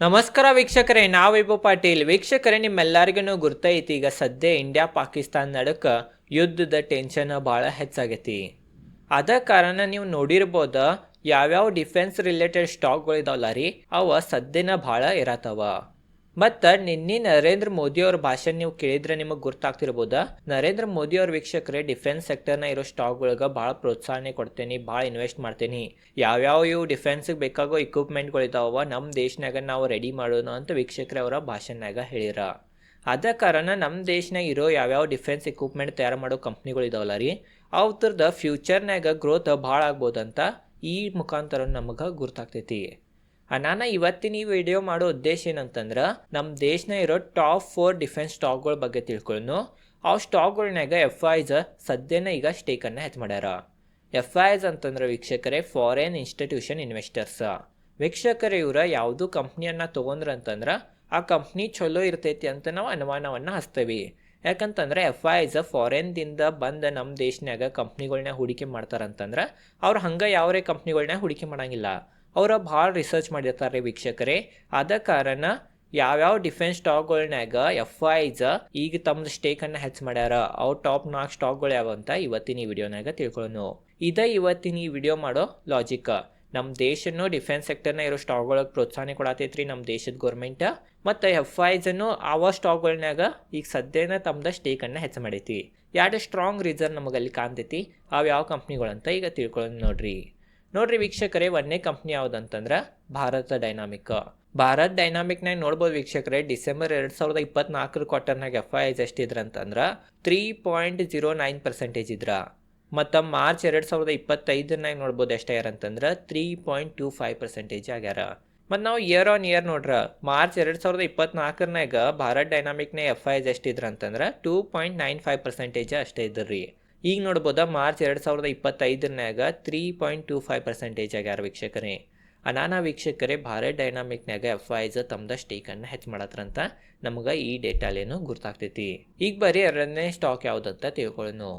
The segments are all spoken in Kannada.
ನಮಸ್ಕಾರ ವೀಕ್ಷಕರೇ, ನಾವು ವೈಭವ್ ಪಾಟೀಲ್. ವೀಕ್ಷಕರೇ, ನಿಮ್ಮೆಲ್ಲರಿಗೂ ಗುರ್ತೈತಿ. ಈಗ ಸದ್ಯ ಇಂಡಿಯಾ ಪಾಕಿಸ್ತಾನ ನಡುಕ ಯುದ್ಧದ ಟೆನ್ಷನ್ ಭಾಳ ಹೆಚ್ಚಾಗೈತಿ. ಅದ ಕಾರಣ ನೀವು ನೋಡಿರ್ಬೋದು ಯಾವ್ಯಾವ ಡಿಫೆನ್ಸ್ ರಿಲೇಟೆಡ್ ಸ್ಟಾಕ್ಗಳು ಇದಾವಲ್ಲ ರೀ, ಅವ ಸದ್ಯನ ಭಾಳ ಇರತ್ತವ ಮತ್ತು ನಿನ್ನೆ ನರೇಂದ್ರ ಮೋದಿ ಅವ್ರ ಭಾಷಣ ನೀವು ಕೇಳಿದ್ರೆ ನಿಮಗೆ ಗೊತ್ತಾಗ್ತಿರ್ಬೋದು ನರೇಂದ್ರ ಮೋದಿ ಅವ್ರ ವೀಕ್ಷಕರೇ ಡಿಫೆನ್ಸ್ ಸೆಕ್ಟರ್ನ ಇರೋ ಸ್ಟಾಕ್ಗಳಿಗೆ ಭಾಳ ಪ್ರೋತ್ಸಾಹನೆ ಕೊಡ್ತೇನೆ, ಭಾಳ ಇನ್ವೆಸ್ಟ್ ಮಾಡ್ತೇನೆ. ಯಾವ್ಯಾವ ಇವು ಡಿಫೆನ್ಸ್ಗೆ ಬೇಕಾಗೋ ಇಕ್ವಿಪ್ಮೆಂಟ್ಗಳು ಇದಾವ ನಮ್ಮ ದೇಶನಾಗ ನಾವು ರೆಡಿ ಮಾಡೋಣ ಅಂತ ವೀಕ್ಷಕರೇ ಅವರ ಭಾಷಣನಾಗ ಹೇಳಿರ. ಅದ ಕಾರಣ ನಮ್ಮ ದೇಶನಾಗ ಇರೋ ಯಾವ್ಯಾವ ಡಿಫೆನ್ಸ್ ಇಕ್ವಿಪ್ಮೆಂಟ್ ತಯಾರು ಮಾಡೋ ಕಂಪ್ನಿಗಳು ಇದಾವಲ್ಲ ರೀ ಅವ್ರದ್ದು ಫ್ಯೂಚರ್ನಾಗ ಗ್ರೋತ್ ಭಾಳ ಆಗ್ಬೋದಂತ ಈ ಮುಖಾಂತರ ನಮಗೆ ಗುರ್ತಾಗ್ತೈತಿ. ನಾನು ಇವತ್ತಿನ ಈ ವಿಡಿಯೋ ಮಾಡೋ ಉದ್ದೇಶ ಏನಂತಂದ್ರೆ ನಮ್ಮ ದೇಶನ ಇರೋ ಟಾಪ್ ಫೋರ್ ಡಿಫೆನ್ಸ್ ಸ್ಟಾಕ್ಗಳ ಬಗ್ಗೆ ತಿಳ್ಕೊಳ್ಳೋನು ಆ ಸ್ಟಾಕ್ಗಳ್ನಾಗ ಎಫ್ ಐಸ್ ಸದ್ಯನ ಈಗ ಸ್ಟೇಕನ್ನು ಹೆಚ್ಚು ಮಾಡ್ಯಾರ. ಎಫ್ ಐಸ್ ಅಂತಂದ್ರೆ ವೀಕ್ಷಕರೇ ಫಾರಿನ್ ಇನ್ಸ್ಟಿಟ್ಯೂಷನ್ ಇನ್ವೆಸ್ಟರ್ಸ್ ವೀಕ್ಷಕರೇ ಇವರ ಯಾವುದು ಕಂಪ್ನಿಯನ್ನು ತೊಗೊಂಡ್ರಂತಂದ್ರೆ ಆ ಕಂಪ್ನಿ ಚಲೋ ಇರ್ತೈತಿ ಅಂತ ನಾವು ಅನುಮಾನವನ್ನು ಹಚ್ತೇವೆ. ಯಾಕಂತಂದ್ರೆ ಎಫ್ ಐ ಐಸ್ ಫಾರಿನ್ದಿಂದ ಬಂದ ನಮ್ಮ ದೇಶನ್ಯಾಗ ಕಂಪ್ನಿಗಳ್ನ ಹೂಡಿಕೆ ಮಾಡ್ತಾರಂತಂದ್ರೆ ಅವ್ರು ಹಂಗೆ ಯಾವರೇ ಕಂಪ್ನಿಗಳ್ನ ಹೂಡಿಕೆ ಮಾಡಂಗಿಲ್ಲ. ಅವ್ರ ಭಾಳ ರಿಸರ್ಚ್ ಮಾಡಿರ್ತಾರೆ ವೀಕ್ಷಕರೇ. ಆದ ಕಾರಣ ಯಾವ್ಯಾವ ಡಿಫೆನ್ಸ್ ಸ್ಟಾಕ್ಗಳ್ನಾಗ ಎಫ್ ಐಸ್ ಈಗ ತಮ್ಮದು ಸ್ಟೇಕನ್ನು ಹೆಚ್ಚು ಮಾಡ್ಯಾರ. ಅವು ಟಾಪ್ ನಾಲ್ಕು ಸ್ಟಾಕ್ಗಳು ಯಾವ ಅಂತ ಇವತ್ತಿನ ಈ ವಿಡಿಯೋನಾಗ ತಿಳ್ಕೊಳ್ಳೋಣ ಇದೇ ಇವತ್ತಿನ ಈ ವಿಡಿಯೋ ಮಾಡೋ ಲಾಜಿಕ್ ನಮ್ಮ ದೇಶನು ಡಿಫೆನ್ಸ್ ಸೆಕ್ಟರ್ನ ಇರೋ ಸ್ಟಾಕ್ಗಳಿಗೆ ಪ್ರೋತ್ಸಾಹ ಕೊಡತೈತ್ರಿ ನಮ್ಮ ದೇಶದ ಗೌರ್ಮೆಂಟ್ ಮತ್ತು ಎಫ್ ಐಸನ್ನು ಆವ ಸ್ಟಾಕ್ಗಳ್ನಾಗ ಈಗ ಸದ್ಯನ ತಮ್ಮದ ಸ್ಟೇಕನ್ನು ಹೆಚ್ಚು ಮಾಡೈತಿ. ಎರಡು ಸ್ಟ್ರಾಂಗ್ ರೀಸನ್ ನಮಗೆ ಅಲ್ಲಿ ಕಾಣ್ತೈತಿ. ಅವು ಯಾವ ಕಂಪ್ನಿಗಳಂತ ಈಗ ತಿಳ್ಕೊಳ್ಳೋಣ ನೋಡ್ರಿ. ನೋಡ್ರಿ ವೀಕ್ಷಕರೇ, ಒಂದನೇ ಕಂಪ್ನಿ ಯಾವುದಂತಂದ್ರೆ ಭಾರತ ಡೈನಾಮಿಕ್ ಭಾರತ್ ಡೈನಾಮಿಕ್ನಾಗ ನೋಡ್ಬೋದು ವೀಕ್ಷಕರೇ, ಡಿಸೆಂಬರ್ ಎರಡು ಸಾವಿರದ ಇಪ್ಪತ್ನಾಲ್ಕರ ಕ್ವಾರ್ಟರ್ನಾಗ F I S ಎಷ್ಟಿದ್ರಂತಂದ್ರೆ three point zero nine percentage ಇದ್ರ. ಮತ್ತು ಮಾರ್ಚ್ ಎರಡು ಸಾವಿರದ ಇಪ್ಪತ್ತೈದನಾಗ ನೋಡ್ಬೋದು ಎಷ್ಟೇ ಅಂತಂದ್ರೆ three point two five percentage ಆಗ್ಯಾರ. ಮತ್ತು ನಾವು ಇಯರ್ ಆನ್ ಇಯರ್ ನೋಡ್ರ, ಮಾರ್ಚ್ ಎರಡು ಸಾವಿರದ ಇಪ್ಪತ್ನಾಲ್ಕರನಾಗ ಭಾರತ್ ಡೈನಾಮಿಕ್ನ F I S ಎಷ್ಟಿದ್ರಂತಂದ್ರೆ two point nine five percentage ಅಷ್ಟೇ ಇದ್ರಿ. ಈಗ ನೋಡ್ಬೋದ ಮಾರ್ಚ್ ಎರಡು ಸಾವಿರದ ಇಪ್ಪತ್ತೈದರನ್ಯಾಗ three point two five percentage ಆಗ್ಯಾರ ವೀಕ್ಷಕರೇ? ಅನಾನ ವೀಕ್ಷಕರೇ, ಭಾರತ್ ಡೈನಾಮಿಕ್ನಾಗ ಎಫ್ ಐಸ್ ತಮ್ಮದ ಸ್ಟೇಕನ್ನು ಹೆಚ್ಚು ಮಾಡತ್ರಂತ ನಮಗೆ ಈ ಡೇಟಾಲೇನು ಗುರ್ತಾಗ್ತೈತಿ. ಈಗ ಬರೀ ಎರಡನೇ ಸ್ಟಾಕ್ ಯಾವುದಂತ ತಿಳ್ಕೊಳ್ಳೋಣ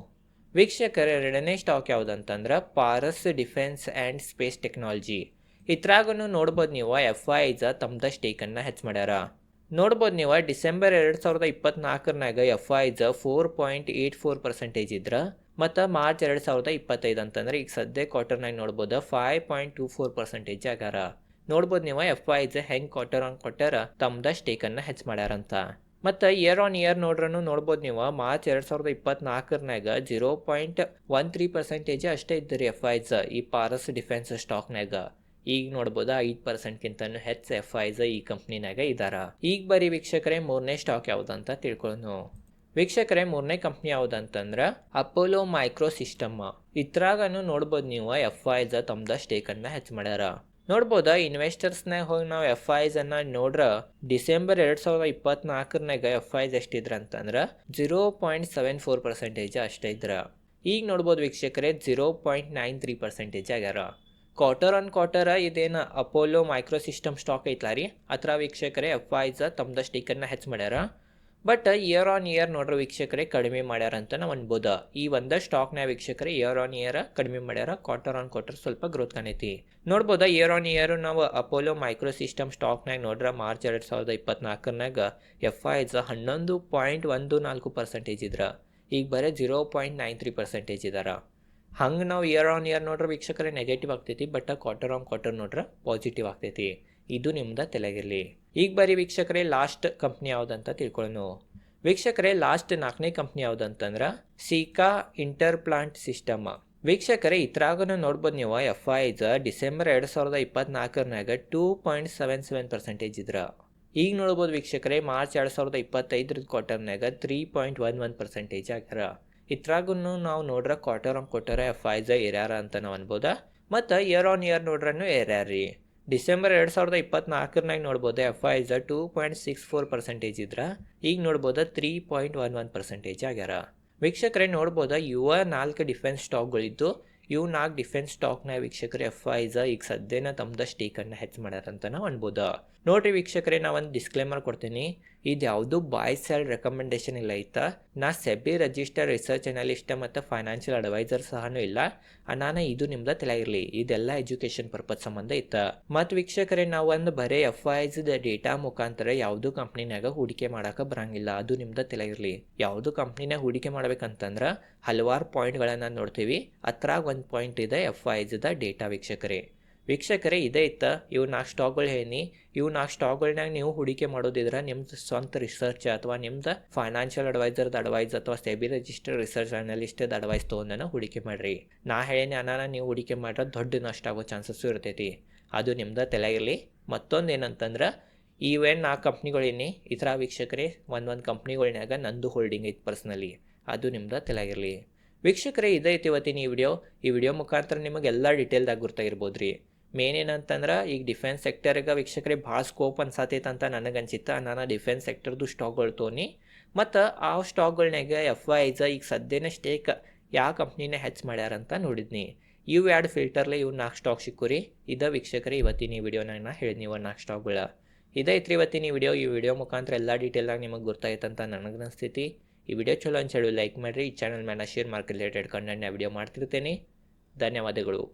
ವೀಕ್ಷಕರ, ಎರಡನೇ stock ಯಾವುದಂತಂದ್ರೆ Paras defence and space technology ಇದ್ರಾಗೂ ನೋಡ್ಬೋದು ನೀವು ಎಫ್ ಐಸ್ ತಮ್ಮದ ಸ್ಟೇಕನ್ನು ಹೆಚ್ಚು ಮಾಡ್ಯಾರ. ನೋಡ್ಬೋದು ನೀವು, ಡಿಸೆಂಬರ್ ಎರಡು ಸಾವಿರದ ಇಪ್ಪತ್ನಾಲ್ಕರನಾಗ F IIs four point eight four percentage ಇದ್ರ, ಮತ್ತು ಮಾರ್ಚ್ ಎರಡು ಸಾವಿರದ ಇಪ್ಪತ್ತೈದು ಅಂತಂದ್ರೆ ಈಗ ಸದ್ಯ ಕ್ವಾರ್ಟರ್ನಾಗ ನೋಡ್ಬೋದು five point two four percentage ಆಗ್ಯಾರ. ನೋಡ್ಬೋದು ನೀವು ಎಫ್ ಐಸ್ ಹೆಂಗೆ ಕ್ವಾರ್ಟರ್ ಆನ್ ಕ್ವಾರ್ಟರ್ ತಮ್ಮದ ಸ್ಟೇಕನ್ನು ಹೆಚ್ಚು ಮಾಡ್ಯಾರಂತ. ಮತ್ತು ಇಯರ್ ಆನ್ ಇಯರ್ ನೋಡ್ರೂ ನೋಡ್ಬೋದು ನೀವು, ಮಾರ್ಚ್ ಎರಡು ಸಾವಿರದ ಇಪ್ಪತ್ನಾಲ್ಕರನಾಗ zero point one three percentage ಅಷ್ಟೇ ಇದ್ದರಿ ಎಫ್ ಐಸ್ ಈ ಪಾರಸ್ ಡಿಫೆನ್ಸ್ ಸ್ಟಾಕ್ನಾಗ ಈಗ ನೋಡ್ಬೋದು ಐದು ಪರ್ಸೆಂಟ್ಗಿಂತನೂ ಹೆಚ್ಚು ಎಫ್ ಐಸ್ ಈ ಕಂಪ್ನಿನಾಗ ಇದಾರ. ಈಗ ಬರೀ ವೀಕ್ಷಕರೇ ಮೂರನೇ ಸ್ಟಾಕ್ ಯಾವುದಂತ ತಿಳ್ಕೊಳ್ಳೋಣ ವೀಕ್ಷಕರೇ ಮೂರನೇ ಕಂಪ್ನಿ ಯಾವುದಂತಂದ್ರೆ ಅಪೋಲೋ ಮೈಕ್ರೋ ಸಿಸ್ಟಮ್ ಇದ್ರಾಗನು ನೋಡ್ಬೋದು ನೀವು ಎಫ್ ಐಸ್ ಸ್ಟೇಕ್ ಅನ್ನ ಹೆಚ್ಚು ಮಾಡ್ಯಾರ. ನೋಡ್ಬೋದ ಇನ್ವೆಸ್ಟರ್ಸ್ನಾಗ ಹೋಗಿ ನಾವು ಎಫ್ ಐಸ್ ಅನ್ನ ನೋಡ್ರ ಡಿಸೆಂಬರ್ ಎರಡು ಸಾವಿರದ ಇಪ್ಪತ್ನಾಲ್ಕರನಾಗ ಎಫ್ ಐಸ್ ಎಷ್ಟಿದ್ರ ಅಂತಂದ್ರೆ zero point seven four percentage ಅಷ್ಟೇ ಇದ್ರ. ಈಗ ನೋಡ್ಬೋದು ವೀಕ್ಷಕರೇ zero point nine three percentage ಆಗ್ಯಾರ. ಕ್ವಾರ್ಟರ್ ಆನ್ ಕ್ವಾರ್ಟರ್ ಇದೇನು ಅಪೋಲೋ ಮೈಕ್ರೋ ಸಿಸ್ಟಮ್ ಸ್ಟಾಕ್ ಐತ್ಲ ರೀ. ಅತ್ರ ವೀಕ್ಷಕರೇ ಎಫ್ ಐಸ್ ತಮ್ಮದ ಸ್ಟಿಕರ್ನ ಹೆಚ್ಚು ಮಾಡ್ಯಾರ. ಬಟ್ ಇಯರ್ ಆನ್ ಇಯರ್ ನೋಡ್ರಿ ವೀಕ್ಷಕರೇ ಕಡಿಮೆ ಮಾಡ್ಯಾರ ಅಂತ ನಾವು ಅನ್ಬೋದ. ಈ ಒಂದ ಸ್ಟಾಕ್ನ ವೀಕ್ಷಕರೇ ಇಯರ್ ಆನ್ ಇಯರ್ ಕಡಿಮೆ ಮಾಡ್ಯಾರ ಕ್ವಾರ್ಟರ್ ಆನ್ ಕ್ವಾರ್ಟರ್ ಸ್ವಲ್ಪ ಗ್ರೋತ್ ಕಾಣೈತಿ. ನೋಡ್ಬೋದ ಇಯರ್ ಆನ್ ಇಯರ್ ನಾವು ಅಪೋಲೋ ಮೈಕ್ರೋ ಸಿಸ್ಟಮ್ ಸ್ಟಾಕ್ನಾಗ ನೋಡ್ರ ಮಾರ್ಚ್ ಎರಡು ಸಾವಿರದ ಇಪ್ಪತ್ನಾಲ್ಕರನಾಗ ಎಫ್ ಐಸ್ ಹನ್ನೊಂದು ಪಾಯಿಂಟ್ ಒಂದು ನಾಲ್ಕು ಪರ್ಸೆಂಟೇಜ್ ಇದ್ರ. ಈಗ ಬರೀ zero point nine three percentage ಇದಾರ. ಹಂಗೆ ನಾವು ಇಯರ್ ಆನ್ ಇಯರ್ ನೋಡ್ರೆ ವೀಕ್ಷಕರೇ ನೆಗೆಟಿವ್ ಆಗ್ತೈತಿ ಬಟ್ ಕ್ವಾರ್ಟರ್ ಆನ್ ಕ್ವಾರ್ಟರ್ ನೋಡ್ರೆ ಪಾಸಿಟಿವ್ ಆಗ್ತೈತಿ. ಇದು ನಿಮ್ದು ತಲೆಗಿರಲಿ. ಈಗ ಬರೀ ವೀಕ್ಷಕರೇ ಲಾಸ್ಟ್ ಕಂಪ್ನಿ ಯಾವುದಂತ ತಿಳ್ಕೊಳ್ಳೋಣ ವೀಕ್ಷಕರೇ ಲಾಸ್ಟ್ ನಾಲ್ಕನೇ ಕಂಪ್ನಿ ಯಾವುದಂತಂದ್ರೆ ಸೀಕಾ ಇಂಟರ್ ಪ್ಲಾಂಟ್ ಸಿಸ್ಟಮ್ ವೀಕ್ಷಕರೇ ಇದ್ರಾಗೂ ನೋಡ್ಬೋದು ನೀವು ಎಫ್ ಐಸ್ ಡಿಸೆಂಬರ್ ಎರಡು ಸಾವಿರದ ಇಪ್ಪತ್ನಾಲ್ಕರನಾಗ two point seven seven percentage ಇದ್ರ. ಈಗ ನೋಡ್ಬೋದು ವೀಕ್ಷಕರೇ, ಮಾರ್ಚ್ ಎರಡು ಸಾವಿರದ ಇಪ್ಪತ್ತೈದರ ಕ್ವಾರ್ಟರ್ನಾಗ three point one one percentage ಆಗ್ಯಾರ. ಇದ್ರಾಗೂ ನಾವು ನೋಡ್ರೆ quarter on quarter F IIs ಏರ್ಯಾರ ಅಂತ ನಾವು ಅನ್ಬೋದ. ಮತ್ತು ಇಯರ್ ಆನ್ ಇಯರ್ ನೋಡ್ರೂ ಏರ್ಯಾರ ರೀ. ಡಿಸೆಂಬರ್ ಎರಡು ಸಾವಿರದ ಇಪ್ಪತ್ನಾಲ್ಕರನಾಗ ನೋಡ್ಬೋದು F IIs two point six four percentage ಇದ್ರ. ಈಗ ನೋಡ್ಬೋದು three point one one percentage ಆಗ್ಯಾರ. ವೀಕ್ಷಕರೇ ನೋಡ್ಬೋದು ಇವ ನಾಲ್ಕು ಡಿಫೆನ್ಸ್ ಸ್ಟಾಕ್ಗಳಿದ್ದು ಇವು ನಾಲ್ಕು ಡಿಫೆನ್ಸ್ ಸ್ಟಾಕ್ನ ವೀಕ್ಷಕರು ಎಫ್ ಐಸ್ ಈಗ ಸದ್ಯನ ತಮ್ಮದ ಸ್ಟೇಕನ್ನು ಹೆಚ್ಚು ಮಾಡ್ಯಾರಂತ ನಾವು ಅನ್ಬೋದು. ನೋಡ್ರಿ ವೀಕ್ಷಕರೇ ಒಂದು ಡಿಸ್ಕ್ಲೇಮರ್ ಕೊಡ್ತೀನಿ. ಇದು ಯಾವುದು ಬಾಯ್ ಸೆಲ್ ರೆಕಮೆಂಡೇಶನ್ ಇಲ್ಲ ಐತ ನಾ ಸೆಬಿ ರಿಜಿಸ್ಟರ್ ರಿಸರ್ಚ್ ಅನಲಿಸ್ಟ್ ಮತ್ತು ಫೈನಾನ್ಷಿಯಲ್ ಅಡ್ವೈಸರ್ ಸಹನೂ ಇಲ್ಲ. ನಾನು ಇದು ನಿಮ್ದು ತಲೆಗಿರಲಿ ಇದೆಲ್ಲ ಎಜುಕೇಶನ್ ಪರ್ಪಸ್ ಸಂಬಂಧ ಇತ್ತ. ಮತ್ತು ವೀಕ್ಷಕರೇ, ನಾವು ಒಂದು ಬರೀ ಎಫ್ ಐಸ್ ಡೇಟಾ ಮುಖಾಂತರ ಯಾವುದು ಕಂಪ್ನಿನಾಗ ಹೂಡಿಕೆ ಮಾಡಕ್ಕೆ ಬರಂಗಿಲ್ಲ. ಅದು ನಿಮ್ದು ತಲೆಗಿರಲಿ ಯಾವುದು ಕಂಪ್ನಿನಾಗ ಹೂಡಿಕೆ ಮಾಡ್ಬೇಕಂತಂದ್ರೆ ಹಲವಾರು ಪಾಯಿಂಟ್ಗಳನ್ನು ನೋಡ್ತೀವಿ. ಅದ್ರಾಗ ಒಂದು ಪಾಯಿಂಟ್ ಇದೆ ಎಫ್ ಐಸ್ದ ಡೇಟಾ ವೀಕ್ಷಕರೇ. ವೀಕ್ಷಕರೇ, ಇದೇ ಇತ್ತ. ಇವು ನಾಲ್ಕು ಸ್ಟಾಕ್ಗಳು ಹೇಳಿ ಇವು ನಾಲ್ಕು ಸ್ಟಾಕ್ಗಳ್ನಾಗ ನೀವು ಹೂಡಿಕೆ ಮಾಡೋದಿದ್ರೆ ನಿಮ್ದು ಸ್ವಂತ ರಿಸರ್ಚ್ ಅಥವಾ ನಿಮ್ದು ಫೈನಾನ್ಷಿಯಲ್ ಅಡ್ವೈಸರ್ದ ಅಡ್ವೈಸ್ ಅಥವಾ ಸೆಬಿ ರಿಜಿಸ್ಟರ್ ರಿಸರ್ಚ್ ಅನಲಿಸ್ಟದ ಅಡ್ವೈಸ್ ತೊಗೊಂಡನ ಹೂಡಿಕೆ ಮಾಡಿರಿ. ನಾ ಹೇಳಿನಿ ಅನಾನ ನೀವು ಹೂಡಿಕೆ ಮಾಡ್ರೆ ದೊಡ್ಡ ನಷ್ಟ ಆಗೋ ಚಾನ್ಸಸ್ಸು ಇರ್ತೈತಿ. ಅದು ನಿಮ್ದು ತಲೆಯಲ್ಲಿ ಮತ್ತೊಂದು ಏನಂತಂದ್ರೆ ಇವೇನು ನಾ ಕಂಪ್ನಿಗಳೇನಿ ಇತರ ವೀಕ್ಷಕರೇ ಒಂದೊಂದು ಕಂಪ್ನಿಗಳ್ನಾಗ ನಂದು ಹೋಲ್ಡಿಂಗ್ ಐತೆ ಪರ್ಸ್ನಲಿ ಅದು ನಿಮ್ದು ತಲೆಗಿರಲಿ ವೀಕ್ಷಕರೇ ಇದೈತಿ ಇವತ್ತಿನ ಈ ವಿಡಿಯೋ ಈ ವಿಡಿಯೋ ಮುಖಾಂತರ ನಿಮಗೆ ಎಲ್ಲ ಡೀಟೇಲ್ದಾಗ ಗುರ್ತಾಗಿರ್ಬೋದು ರೀ ಮೇನ್ ಏನಂತಂದ್ರೆ, ಈಗ ಡಿಫೆನ್ಸ್ ಸೆಕ್ಟರ್ಗೆ ವೀಕ್ಷಕರಿಗೆ ಭಾಳ ಸ್ಕೋಪ್ ಅನ್ಸತೈತೆ ಅಂತ ನನಗೆ ಅನ್ಸಿತ್ತು ನಾನು ಡಿಫೆನ್ಸ್ ಸೆಕ್ಟರ್ದು ಸ್ಟಾಕ್ಗಳು ತೋನಿ. ಮತ್ತು ಆ ಸ್ಟಾಕ್ಗಳ್ನಾಗ ಎಫ್ ಐಜ ಈಗ ಸದ್ಯನೇ ಸ್ಟೇಕ್ ಯಾವ ಕಂಪ್ನಿನೇ ಹೆಚ್ಚು ಮಾಡ್ಯಾರಂತ ನೋಡಿದ್ನಿ. ಇವು ಎರಡು ಫಿಲ್ಟರ್ಲೆ ಇವು ನಾಲ್ಕು ಸ್ಟಾಕ್ ಸಿಕ್ಕುರಿ. ಇದ ವೀಕ್ಷಕರೇ ಇವತ್ತಿನ ಈ ವಿಡಿಯೋನಾಗ ನಾ ಹೇಳಿದ್ನಿ ನೀವು ನಾಲ್ಕು ಸ್ಟಾಕ್ಗಳ ಇದೈತ್ರಿ ಇವತ್ತಿನ ಈ ವಿಡಿಯೋ ಈ ವಿಡಿಯೋ ಮುಖಾಂತರ ಎಲ್ಲ ಡೀಟೇಲ್ನಾಗ ನಿಮಗೆ ಗೊತ್ತಾಯ್ತಂತ ನನಗೆ ಅನಿಸ್ತೈತಿ ಈ ವಿಡಿಯೋ ಚಲೋ ಅನ್ಸೇಳಿ ಲೈಕ್ ಮಾಡಿರಿ. ಈ ಚಾನಲ್ ಮೇಲೆ ಶೇರ್ ಮಾರ್ಕ್ ರಿಲೇಟೆಡ್ ಕಂಟೆಂಟ್ನ ವಿಡಿಯೋ ಮಾಡ್ತಿರ್ತೇನೆ. ಧನ್ಯವಾದಗಳು.